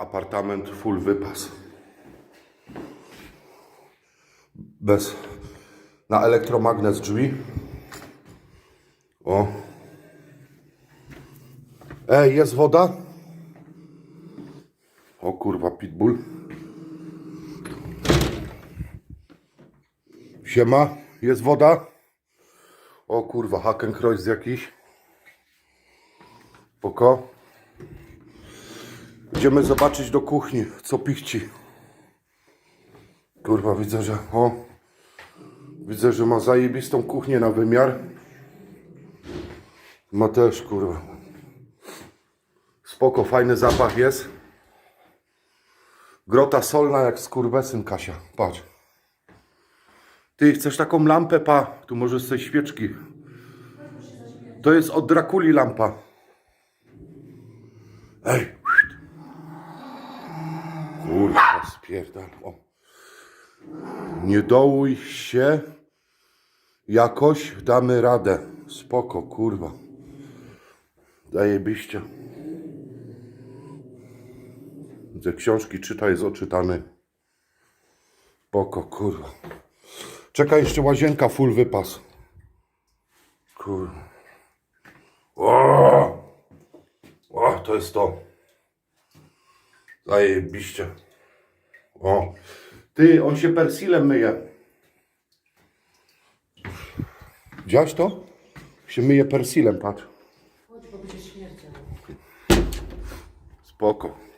apartament full wypas. Bez. Na elektromagnes drzwi. O. Ej, jest woda? O kurwa, pitbull. Siema, jest woda? O kurwa, Hakenkreuz jakiś. Poko. Idziemy zobaczyć do kuchni, co pichci. Kurwa, widzę, że... O! Widzę, że ma zajebistą kuchnię na wymiar. Ma też, kurwa. Spoko, fajny zapach jest. Grota solna jak skurwesyn, Kasia. Patrz. Ty chcesz taką lampę, pa? Tu możesz sobie świeczki. To jest od Drakuli lampa. Ej. Kurwa, spierdal. O. Nie dołuj się. Jakoś damy radę. Spoko, kurwa. Zajebiście. Te książki czyta, jest oczytany. Spoko, kurwa. Czekaj, jeszcze łazienka full wypas. Kurwa. O! O, to jest to. Zajebiście. O. Ty, on się persilem myje. Widziałeś to? Się myje persilem, patrz. Chodź, bo będzie śmierdział. Spoko.